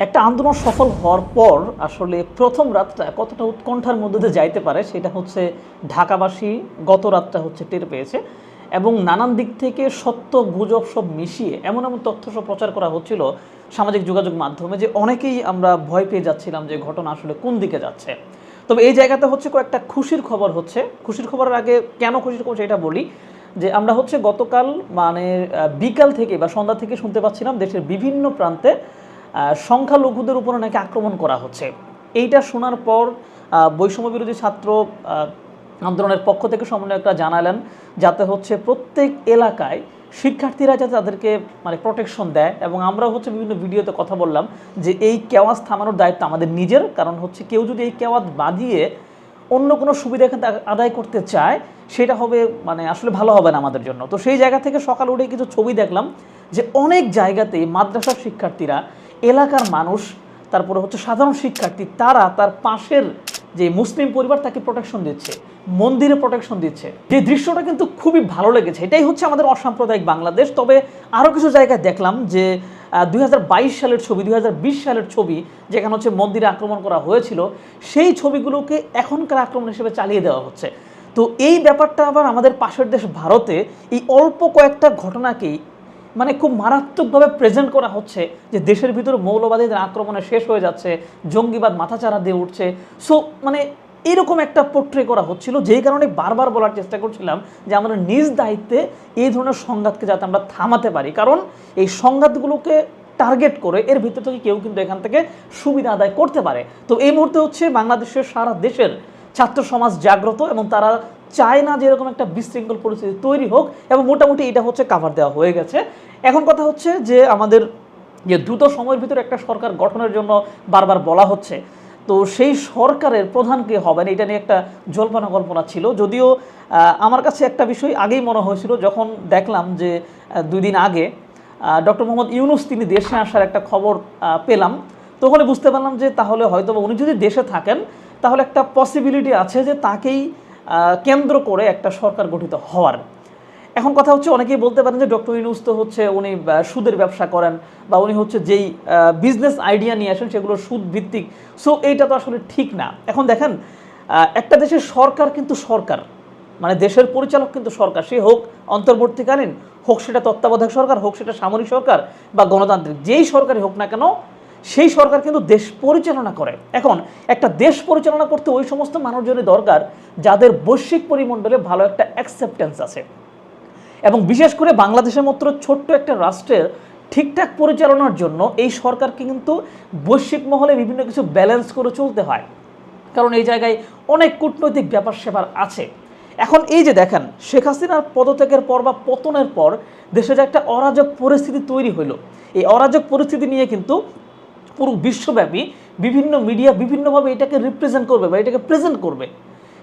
একটা আন্দোলন সফল হওয়ার পর আসলে প্রথম রাতটা কতটা উৎকণ্ঠার মধ্যে দিয়ে যাইতে পারে সেটা হচ্ছে ঢাকাবাসী গত রাতটা হচ্ছে টের পেয়েছে এবং নানান দিক থেকে সত্য গুজব সব মিশিয়ে এমন এমন তথ্য সব প্রচার করা হচ্ছিল সামাজিক যোগাযোগ মাধ্যমে যে অনেকেই আমরা ভয় পেয়ে যাচ্ছিলাম যে ঘটনা আসলে কোন দিকে যাচ্ছে। তবে এই জায়গাতে হচ্ছে কয়েকটা খুশির খবর হচ্ছে। খুশির খবরের আগে কেন খুশির খবর সেটা বলি যে আমরা হচ্ছে গতকাল মানে বিকাল থেকে বা সন্ধ্যা থেকে শুনতে পাচ্ছিলাম দেশের বিভিন্ন প্রান্তে সংখ্যালঘুদের উপরে নাকি আক্রমণ করা হচ্ছে। এইটা শোনার পর বৈষম্য বিরোধী ছাত্র আন্দোলনের পক্ষ থেকে সমন্বয়করা জানালেন যাতে হচ্ছে প্রত্যেক এলাকায় শিক্ষার্থীরা যাতে তাদেরকে মানে প্রোটেকশন দেয় এবং আমরা হচ্ছে বিভিন্ন ভিডিওতে কথা বললাম যে এই কেওয়াজ থামানোর দায়িত্ব আমাদের নিজের, কারণ হচ্ছে কেউ যদি এই কেওয়াজ বাঁধিয়ে অন্য কোনো সুবিধা এখানে আদায় করতে চায়, সেটা হবে মানে আসলে ভালো হবে না আমাদের জন্য। তো সেই জায়গা থেকে সকাল উঠে কিছু ছবি দেখলাম যে অনেক জায়গাতেই মাদ্রাসার শিক্ষার্থীরা এলাকার মানুষ, তারপরে হচ্ছে সাধারণ শিক্ষার্থী, তারা তার পাশের যে মুসলিম পরিবার তাকে প্রোটেকশন দিচ্ছে, মন্দিরে প্রোটেকশন দিচ্ছে। যে দৃশ্যটা কিন্তু খুবই ভালো লেগেছে, এটাই হচ্ছে আমাদের অসাম্প্রদায়িক বাংলাদেশ। তবে আরও কিছু জায়গায় দেখলাম যে দু হাজার বাইশ সালের ছবি দু হাজার বিশ সালের ছবি, যেখানে হচ্ছে মন্দিরে আক্রমণ করা হয়েছিল, সেই ছবিগুলোকে এখনকার আক্রমণ হিসেবে চালিয়ে দেওয়া হচ্ছে। তো এই ব্যাপারটা আবার আমাদের পাশের দেশ ভারতে, এই অল্প কয়েকটা ঘটনাকেই মানে খুব মারাত্মকভাবে প্রেজেন্ট করা হচ্ছে যে দেশের ভিতর মৌলবাদীদের আক্রমণে শেষ হয়ে যাচ্ছে, জঙ্গিবাদ মাথাচাড়া দিয়ে উঠছে। সো মানে এরকম একটা পোট্রে করা হচ্ছিল, যেই কারণে বারবার বলার চেষ্টা করছিলাম যে আমরা নিজ দায়িত্বে এই ধরনের সংঘাতকে যাতে আমরা থামাতে পারি। কারণ এই সংঘাতগুলোকে টার্গেট করে এর ভিতর থেকে কেউ কিন্তু এখান থেকে সুবিধা আদায় করতে পারে। তো এই মুহূর্তে হচ্ছে বাংলাদেশের সারা দেশের ছাত্র সমাজ জাগ্রত এবং তারা চায় না যে এরকম একটা বিশৃঙ্খল পরিস্থিতি তৈরি হোক, এবং মোটামুটি এটা হচ্ছে কাভার দেওয়া হয়ে গেছে। এখন কথা হচ্ছে যে আমাদের যে দ্রুত সময়ের ভিতরে একটা সরকার গঠনের জন্য বারবার বলা হচ্ছে। তো সেই সরকারের প্রধান কে হবেন, এটা নিয়ে একটা জল্পনা কল্পনা ছিল। যদিও আমার কাছে একটা বিষয় আগেই মনে হয়েছিল, যখন দেখলাম যে দুই দিন আগে ডক্টর মোহাম্মদ ইউনুস তিনি দেশে আসার একটা খবর পেলাম। তখন বুঝতে পারলাম যে তাহলে হয়তো উনি যদি দেশে থাকেন, তাহলে একটা পসিবিলিটি আছে যে তাকেই কেন্দ্র করে একটা সরকার গঠিত হওয়ার। এখন কথা হচ্ছে অনেকেই বলতে পারেন যে ডক্টর ইউনুস তো হচ্ছে উনি সুদের ব্যবসা করেন বা উনি হচ্ছে যেই বিজনেস আইডিয়া নিয়ে আসেন সেগুলো সুদ ভিত্তিক। সো এইটা তো আসলে ঠিক না। এখন দেখেন একটা দেশের সরকার কিন্তু সরকার। মানে দেশের পরিচালক কিন্তু সরকার। সে হোক অন্তর্বর্তীকালীন, হোক সেটা তত্ত্বাবধায়ক সরকার, হোক সেটা সামরিক সরকার বা গণতান্ত্রিক। যেই সরকারই হোক না কেন সেই সরকার কিন্তু দেশ পরিচালনা করে। এখন একটা দেশ পরিচালনা করতে ওই সমস্ত মানুষজনের দরকার যাদের বৈশ্বিক পরিমণ্ডলে ভালো একটা অ্যাকসেপ্টেন্স আছে। এবং বিশেষ করে বাংলাদেশের মতো ছোট্ট একটা রাষ্ট্রের ঠিকঠাক পরিচালনার জন্য এই সরকারকে কিন্তু বৈশ্বিক মহলে বিভিন্ন কিছু ব্যালেন্স করে চলতে হয়। কারণ এই জায়গায় অনেক কূটনৈতিক ব্যাপার স্যাপার আছে। এখন এই যে দেখেন, শেখ হাসিনার পদত্যাগের পর বা পতনের পর দেশে যে একটা অরাজক পরিস্থিতি তৈরি হলো এই অরাজক পরিস্থিতি নিয়ে কিন্তু পুরো বিশ্বব্যাপী বিভিন্ন মিডিয়া বিভিন্নভাবে এটাকে রিপ্রেজেন্ট করবে বা এটাকে প্রেজেন্ট করবে।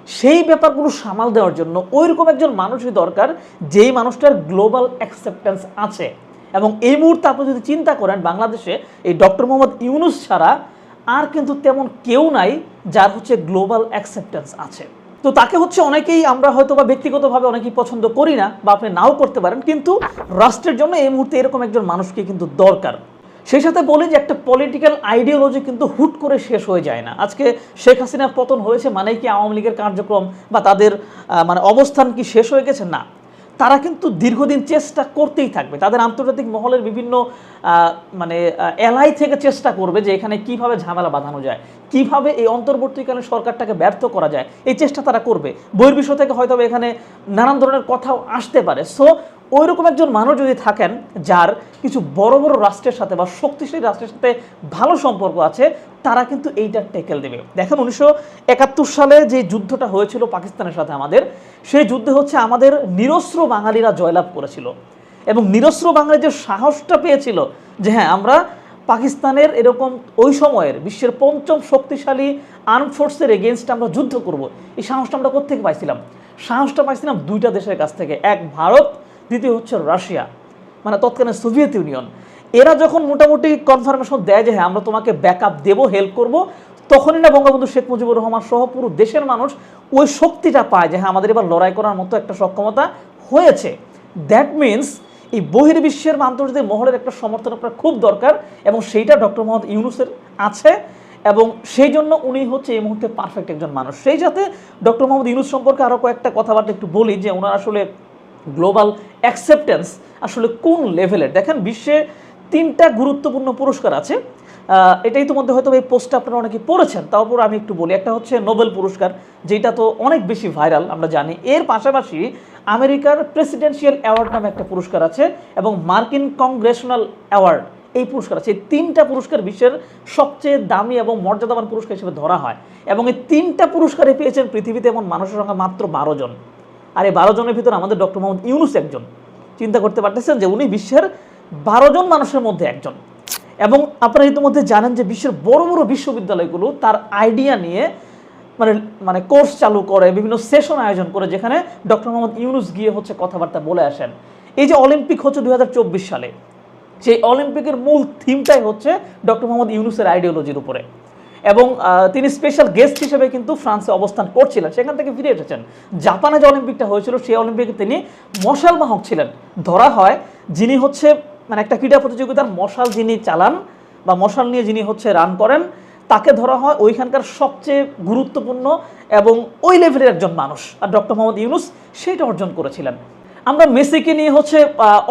সেই ব্যাপারগুলো সামাল দেওয়ার জন্য ওইরকম একজন মানুষই দরকার, যেই মানুষটার গ্লোবাল অ্যাকসেপ্টেন্স আছে। এবং এই মুহূর্তে আপনি যদি চিন্তা করেন, বাংলাদেশে এই ডক্টর মোহাম্মদ ইউনুস ছাড়া আর কিন্তু তেমন কেউ নাই যার হচ্ছে গ্লোবাল অ্যাকসেপ্টেন্স আছে। তো তাকে হচ্ছে অনেকেই আমরা হয়তো বা ব্যক্তিগতভাবে অনেকেই পছন্দ করি না বা আপনি নাও করতে পারেন, কিন্তু রাষ্ট্রের জন্য এই মুহূর্তে এরকম একজন মানুষকে কিন্তু দরকার। সেই সাথে বলি যে একটা পলিটিক্যাল আইডিওলজি কিন্তু হুট করে শেষ হয়ে যায় না। আজকে শেখ হাসিনার পতন হয়েছে মানেই কি আওয়ামী লীগের কার্যক্রম বা তাদের মানে অবস্থান কি শেষ হয়ে গেছে? না। তারা কিন্তু দীর্ঘদিন চেষ্টা করতেই থাকবে। তাদের আন্তর্জাতিক মহলের বিভিন্ন মানে এলাই থেকে চেষ্টা করবে যে এখানে কীভাবে ঝামেলা বাঁধানো যায়, কীভাবে এই অন্তর্বর্তীকালীন সরকারটাকে ব্যর্থ করা যায়। এই চেষ্টা তারা করবে। বহির্বিশ্ব থেকে হয়তো এখানে নানান ধরনের কথাও আসতে পারে। সো ওইরকম একজন মানুষ যদি থাকেন যার কিছু বড় বড় রাষ্ট্রের সাথে বা শক্তিশালী রাষ্ট্রের সাথে ভালো সম্পর্ক আছে, তারা কিন্তু এইটা টেকেল দেবে। দেখেন উনিশশো একাত্তর সালে যে যুদ্ধটা হয়েছিল পাকিস্তানের সাথে আমাদের, সেই যুদ্ধে হচ্ছে আমাদের নিরস্ত্র বাঙালিরা জয়লাভ করেছিল। এবং নিরস্ত্র বাঙালি যে সাহসটা পেয়েছিল যে হ্যাঁ আমরা পাকিস্তানের এরকম ওই সময়ের বিশ্বের পঞ্চম শক্তিশালী আর্ম ফোর্সের এগেনস্টে আমরা যুদ্ধ করব, এই সাহসটা আমরা কোথেকে পাইছিলাম? সাহসটা পাইছিলাম দুইটা দেশের কাছ থেকে, এক ভারত দ্বিতীয় হচ্ছে রাশিয়া মানে তৎকালীন সোভিয়েত ইউনিয়ন। এরা যখন মোটামুটি কনফার্মেশন দেয় যে হ্যাঁ আমরা তোমাকে ব্যাকআপ দেবো হেল্প করব, তখনই না বঙ্গবন্ধু শেখ মুজিবুর রহমান সহ পুরো দেশের মানুষ ওই শক্তিটা পায় যে হ্যাঁ আমাদের এবার লড়াই করার মতো একটা সক্ষমতা হয়েছে। দ্যাট মিন্স এই বহির্বিশ্বের আন্তর্জাতিক মহলের একটা সমর্থন আপনার খুব দরকার এবং সেইটা ডক্টর মোহাম্মদ ইউনুসের আছে এবং সেই জন্য উনি হচ্ছে এই মুহূর্তে পারফেক্ট একজন মানুষ। সেই সাথে ডক্টর মোহাম্মদ ইউনুস সম্পর্কে আরও কয়েকটা কথাবার্তা একটু বলি যে, ওনার আসলে গ্লোবাল অ্যাকসেপ্টেন্স আসলে কোন লেভেলের? দেখেন, বিশ্বে তিনটা গুরুত্বপূর্ণ পুরস্কার আছে। এটা ইতিমধ্যে হয়তো এই পোস্টটা আপনারা অনেকে পড়েছেন তারপর আমি একটু বলি। একটা হচ্ছে নোবেল পুরস্কার, যেটা তো অনেক বেশি ভাইরাল, আমরা জানি। এর পাশাপাশি আমেরিকার প্রেসিডেন্সিয়াল অ্যাওয়ার্ড নামে একটা পুরস্কার আছে এবং মার্কিন কংগ্রেশনাল অ্যাওয়ার্ড, এই পুরস্কার আছে। এই তিনটা পুরস্কার বিশ্বের সবচেয়ে দামি এবং মর্যাদাবান পুরস্কার হিসেবে ধরা হয়। এবং এই তিনটা পুরস্কারে পেয়েছেন পৃথিবীতে এমন মানুষের সংখ্যা মাত্র বারো জন। আর এই বারো জনের ভিতরে আমাদের ডক্টর মোহাম্মদ ইউনুস একজন। চিন্তা করতে পারতেছেন যে উনি বিশ্বের বারো জন মানুষের মধ্যে একজন। এবং আপনারা ইতিমধ্যে জানেন যে বিশ্বের বড় বড় বিশ্ববিদ্যালয়গুলো তার আইডিয়া নিয়ে মানে মানে কোর্স চালু করে, বিভিন্ন সেশন আয়োজন করে, যেখানে ডক্টর মোহাম্মদ ইউনুস গিয়ে হচ্ছে কথাবার্তা বলে আসেন। এই যে অলিম্পিক হচ্ছে দু হাজার চব্বিশ সালে, সেই অলিম্পিকের মূল থিমটাই হচ্ছে ডক্টর মোহাম্মদ ইউনুসের আইডিওলজির উপরে। এবং তিনি স্পেশাল গেস্ট হিসেবে কিন্তু ফ্রান্সে অবস্থান করছিলেন। সেখান থেকে ফিরে এসেছেন। জাপানে যে অলিম্পিকটা হয়েছিল সেই অলিম্পিকে তিনি মশাল বাহক ছিলেন। ধরা হয় যিনি হচ্ছে মানে একটা ক্রীড়া প্রতিযোগিতার মশাল যিনি চালান বা মশাল নিয়ে যিনি হচ্ছে রান করেন, তাকে ধরা হয় ওইখানকার সবচেয়ে গুরুত্বপূর্ণ এবং ওই লেভেলের একজন মানুষ। আর ডক্টর মোহাম্মদ ইউনুস সেটা অর্জন করেছিলেন। আমরা মেসিকে নিয়ে হচ্ছে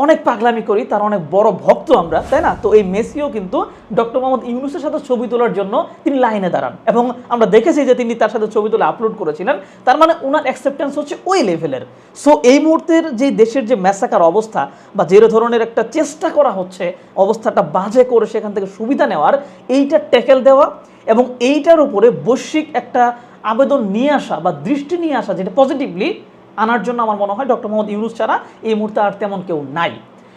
অনেক পাগলামি করি, তার অনেক বড় ভক্ত আমরা, তাই না? তো এই মেসিও কিন্তু ডক্টর মোহাম্মদ ইউনুসের সাথে ছবি তোলার জন্য তিনি লাইনে দাঁড়ান। এবং আমরা দেখেছি যে তিনি তার সাথে ছবি তুলে আপলোড করেছিলেন, তার মানে ওনার অ্যাকসেপ্টেন্স হচ্ছে ওই লেভেলের সো এই মুহূর্তের যে দেশের যে ম্যাসাকার অবস্থা বা যে ধরনের একটা চেষ্টা করা হচ্ছে, অবস্থাটা বাজে করে সেখান থেকে সুবিধা নেওয়ার, এইটা ট্যাকেল দেওয়া এবং এইটার উপরে বৈশ্বিক একটা আবেদন নিয়ে আসা বা দৃষ্টি নিয়ে আসা, যেটা পজিটিভলি আনার জন্য আমার মনে হয় ডক্টর মোহাম্মদ ইউনুস ছাড়া এই মুহূর্তে আর তেমন কেউ নাই।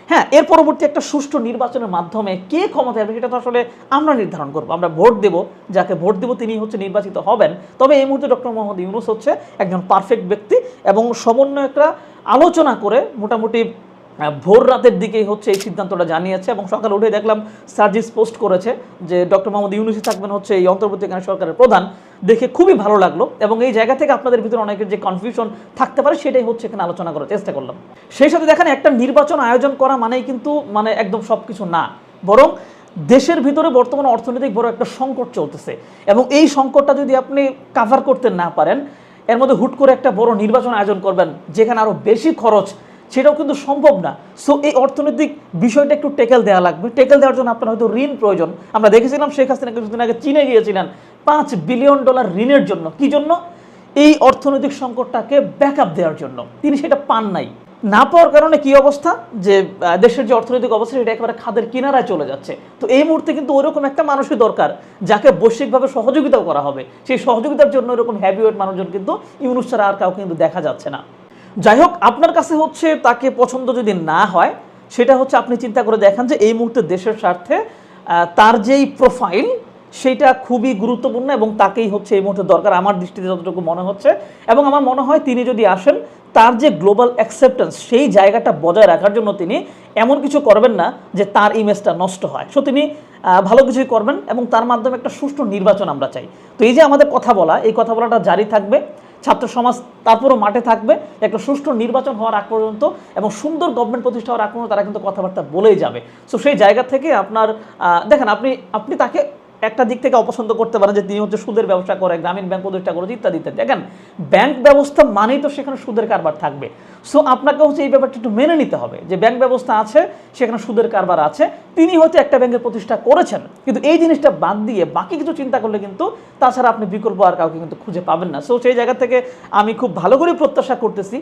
হ্যাঁ এর পরবর্তী একটা সুষ্ঠু নির্বাচনের মাধ্যমে কে ক্ষমতা হবে সেটা তো আসলে আমরা নির্ধারণ করব, আমরা ভোট দেব, যাকে ভোট দেব তিনি হচ্ছে নির্বাচিত হবেন। তবে এই মুহূর্তে ডক্টর মোহাম্মদ ইউনুস হচ্ছে একজন পারফেক্ট ব্যক্তি এবং সমন্বয় একটা আলোচনা করে মোটামুটি ভোর রাতের দিকেই হচ্ছে এই সিদ্ধান্তটা জানিয়েছে এবং সকালে উঠে দেখলাম সার্জিস পোস্ট করেছে যে ডক্টর মোহাম্মদ ইউনুসি থাকবেন হচ্ছে এই অন্তর্বর্তীকালীন সরকারের প্রধান। দেখে খুবই ভালো লাগল এবং এই জায়গা থেকে আপনাদের ভিতরে অনেকের যে কনফিউশন থাকতে পারে সেটাই হচ্ছে এখানে আলোচনা করার চেষ্টা করলাম। সেই সাথে দেখেন একটা নির্বাচন আয়োজন করা মানেই কিন্তু মানে একদম সব কিছু না। বরং দেশের ভিতরে বর্তমানে অর্থনৈতিক বড় একটা সংকট চলতেছে এবং এই সংকটটা যদি আপনি কাভার করতে না পারেন, এর মধ্যে হুট করে একটা বড় নির্বাচন আয়োজন করবেন, যেখানে আরও বেশি খরচ সেটাও কিন্তু সম্ভব না। সো এই অর্থনৈতিক বিষয়টা একটু টেকেল দেওয়া লাগবে। টেকেল দেওয়ার জন্য আপনার হয়তো ঋণ প্রয়োজন। আমরা দেখেছিলাম শেখ হাসিনা কিছুদিন আগে চীনে গিয়েছিলেন। পাঁচ বিলিয়ন ডলার ঋণের জন্য। কি জন্য? এই অর্থনৈতিক সংকটটাকে ব্যাকআপ দেওয়ার জন্য। তিনি সেটা পান নাই। না পাওয়ার কারণে কি অবস্থা? যে দেশের যে অর্থনৈতিক অবস্থা, সেটা একেবারে খাদের কিনারায় চলে যাচ্ছে। তো এই মুহূর্তে কিন্তু ওরকম একটা মানুষই দরকার, যাকে বৈশ্বিকভাবে সহযোগিতাও করা হবে। সেই সহযোগিতার জন্য এরকম হ্যাভিওয়েট মানুষজন কিন্তু ইউনুস ছাড়া আর কাউকে কিন্তু দেখা যাচ্ছে না। যাই হোক আপনার কাছে হচ্ছে তাকে পছন্দ যদি না হয়, সেটা হচ্ছে আপনি চিন্তা করে দেখেন যে এই মুহূর্তে দেশের স্বার্থে তার যেই প্রোফাইল সেটা খুবই গুরুত্বপূর্ণ এবং তাকেই হচ্ছে এই মুহূর্তে দরকার আমার দৃষ্টিতে যতটুকু মনে হচ্ছে। এবং আমার মনে হয় তিনি যদি আসেন, তার যে গ্লোবাল অ্যাকসেপ্টেন্স সেই জায়গাটা বজায় রাখার জন্য তিনি এমন কিছু করবেন না যে তার ইমেজটা নষ্ট হয়। সো তিনি ভালো কিছুই করবেন এবং তার মাধ্যমে একটা সুষ্ঠু নির্বাচন আমরা চাই। তো এই যে আমাদের কথা বলা, এই কথা বলাটা জারি থাকবে। ছাত্র সমাজ তারপরও মাঠে থাকবে। একটা সুষ্ঠু নির্বাচন হওয়ার আগ পর্যন্ত এবং সুন্দর গভর্নমেন্ট প্রতিষ্ঠা হওয়ার আগ পর্যন্ত তারা কিন্তু কথাবার্তা বলেই যাবে। সো সেই জায়গা থেকে আপনার দেখেন আপনি আপনি তাকে একটা দিক থেকে অপছন্দ করতে পারেন যে তিনি হচ্ছে সুদের ব্যবসা করে, গ্রামীণ ব্যাংক প্রতিষ্ঠা করে ইত্যাদি ইত্যাদি। দেখেন, ব্যাংক ব্যবস্থা মানেই তো সেখানে সুদের কারবার থাকবে। সো আপনাকে হচ্ছে এই ব্যাপারটা একটু মেনে নিতে হবে যে ব্যাংক ব্যবস্থা আছে, সেখানে সুদের কারবার আছে, তিনি হয়তো একটা ব্যাংকের প্রতিষ্ঠা করেছেন। কিন্তু এই জিনিসটা বাদ দিয়ে বাকি কিছু চিন্তা করলে কিন্তু তাছাড়া আপনি বিকল্প আর কাউকে কিন্তু খুঁজে পাবেন না। সো সেই জায়গা থেকে আমি খুব ভালো করে প্রত্যাশা করতেছি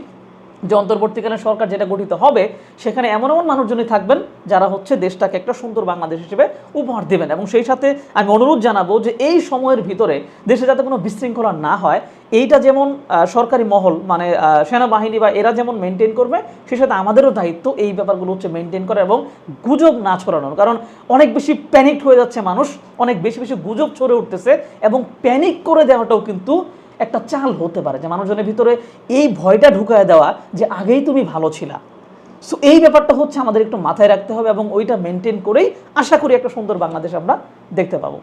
যে অন্তর্বর্তীকালীন সরকার যেটা গঠিত হবে, সেখানে এমন এমন মানুষজনই থাকবেন যারা হচ্ছে দেশটাকে একটা সুন্দর বাংলাদেশ হিসেবে উপহার দেবেন। এবং সেই সাথে আমি অনুরোধ জানাব যে এই সময়ের ভিতরে দেশে যাতে কোনো বিশৃঙ্খলা না হয়, এইটা যেমন সরকারি মহল মানে সেনাবাহিনী বা এরা যেমন মেনটেন করবে, সে সাথে আমাদেরও দায়িত্ব এই ব্যাপারগুলো হচ্ছে মেনটেন করা এবং গুজব না ছড়ানোর। কারণ অনেক বেশি প্যানিক হয়ে যাচ্ছে মানুষ, অনেক বেশি বেশি গুজব ছড়ে উঠতেছে এবং প্যানিক করে দেওয়াটাও কিন্তু একটা চাল হতে পারে যে মানুষজনের ভিতরে এই ভয়টা ঢুকায় দেওয়া যে আগেই তুমি ভালো ছিলা। সো এই ব্যাপারটা হচ্ছে আমাদের একটু মাথায় রাখতে হবে এবং ওইটা মেনটেন করেই আশা করি একটা সুন্দর বাংলাদেশ আমরা দেখতে পাবো।